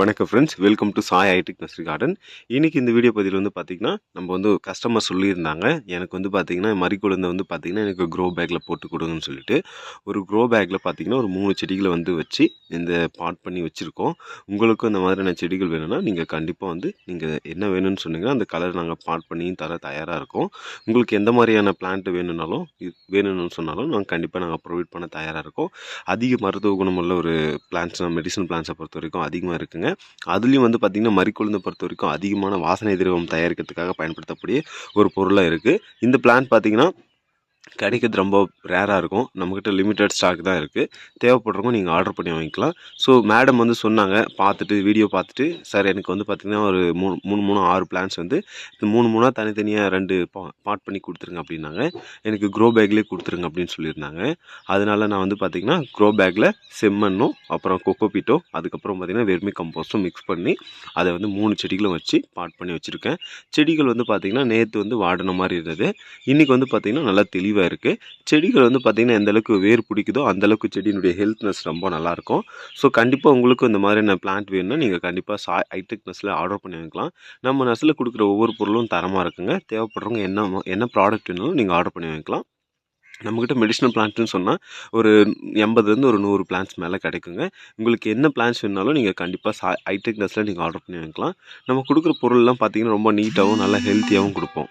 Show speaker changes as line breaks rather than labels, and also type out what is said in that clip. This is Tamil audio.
வணக்கம் ஃப்ரெண்ட்ஸ் வெல்கம் டு சாய் ஐடிக் நர்சரி கார்டன் இன்னைக்கு இந்த வீடியோ பதிவில் வந்து பார்த்திங்கன்னா நம்ம வந்து கஸ்டமர் சொல்லியிருந்தாங்க. எனக்கு வந்து பார்த்திங்கன்னா மறிக்குழந்தை வந்து பார்த்திங்கன்னா எனக்கு க்ரோ பேக்கில் போட்டு கொடுங்கன்னு சொல்லிட்டு ஒரு க்ரோ பேக்கில் பார்த்திங்கன்னா ஒரு மூணு செடிகளை வந்து வச்சு இந்த பாட் பண்ணி வச்சுருக்கோம். உங்களுக்கும் இந்த மாதிரியான செடிகள் வேணும்னா நீங்கள் கண்டிப்பாக வந்து நீங்கள் என்ன வேணும்னு சொன்னீங்கன்னா அந்த கலர் நாங்கள் பாட் பண்ணியும் தர தயாராக இருக்கோம். உங்களுக்கு எந்த மாதிரியான பிளான்ட் வேணும்னாலும் வேணும்னு சொன்னாலும் நாங்கள் கண்டிப்பாக நாங்கள் ப்ரொவைட் பண்ண தயாராக இருக்கோம். அதிக மருத்துவ குணமுள்ள ஒரு பிளான்ஸ் மெடிசன் பிளான்ஸை பொறுத்த வரைக்கும் அதிகமாக இருக்குங்க. அதுலேயும் வந்து பார்த்திங்கன்னா மறிக்குழுந்தை பொறுத்த வரைக்கும் அதிகமான வாசனை திரவம் தயாரிக்கிறதுக்காக பயன்படுத்தக்கூடிய ஒரு பொருளாக இருக்குது இந்த பிளான்ட் பார்த்திங்கன்னா கிடைக்கிறது ரொம்ப ரேராக இருக்கும். நம்மக்கிட்ட லிமிட்டட் ஸ்டாக் தான் இருக்குது தேவைப்படுறவங்க நீங்கள் ஆர்டர் பண்ணி வாங்கிக்கலாம். ஸோ மேடம் வந்து சொன்னாங்க பார்த்துட்டு வீடியோ பார்த்துட்டு சார் எனக்கு வந்து பார்த்திங்கன்னா ஒரு மூணு மூணு மூணு ஆறு பிளான்ஸ் வந்து இந்த மூணு மூணாக தனித்தனியாக ரெண்டு பா பாட் பண்ணி கொடுத்துருங்க அப்படின்னாங்க. எனக்கு க்ரோ பேக்லேயே கொடுத்துருங்க அப்படின்னு சொல்லியிருந்தாங்க. அதனால நான் வந்து பார்த்திங்கன்னா க்ரோ பேக்கில் செம்மண்ணும் அப்புறம் கொக்கோபீட்டோ அதுக்கப்புறம் பார்த்திங்கன்னா வெர்மி கம்போஸ்ட்டும் மிக்ஸ் பண்ணி அதை வந்து மூணு செடிகளும் வச்சு பாட் பண்ணி வச்சுருக்கேன். செடிகள் வந்து பார்த்திங்கன்னா நேற்று வந்து வாடின மாதிரி இருந்தது. இன்றைக்கி வந்து பார்த்திங்கன்னா நல்லா தெளிவு தெளிவாக இருக்குது செடிகள் வந்து பார்த்திங்கன்னா எந்தளவுக்கு வேர் பிடிக்குதோ அந்தளவுக்கு செடியினுடைய ஹெல்த்னஸ் ரொம்ப நல்லாயிருக்கும் ஸோ கண்டிப்பாக உங்களுக்கும் இந்த மாதிரியான பிளான்ட் வேணும்னா நீங்கள் கண்டிப்பாக சா ஹைடெக் நர்ஸில் ஆர்டர் பண்ணி வாங்கிக்கலாம். நம்ம நர்ஸில் கொடுக்குற ஒவ்வொரு பொருளும் தரமாக இருக்குங்க. தேவைப்படுறவங்க என்ன என்ன ப்ராடக்ட் வேணாலும் நீங்கள் ஆர்டர் பண்ணி வாங்கிக்கலாம். நம்மக்கிட்ட மெடிஷனல் பிளான்ட்னு சொன்னால் ஒரு எண்பதுலேருந்து ஒரு நூறு பிளான்ஸ் மேலே கிடைக்குங்க. உங்களுக்கு என்ன பிளான்ஸ் வேணாலும் நீங்கள் கண்டிப்பாக சா ஹைடெக் நர்ஸில் நீங்கள் ஆர்டர் பண்ணி வாங்கிக்கலாம். நம்ம கொடுக்குற பொருள்லாம் பார்த்திங்கன்னா ரொம்ப நீட்டாகவும் நல்லா ஹெல்த்தியாகவும் கொடுப்போம்.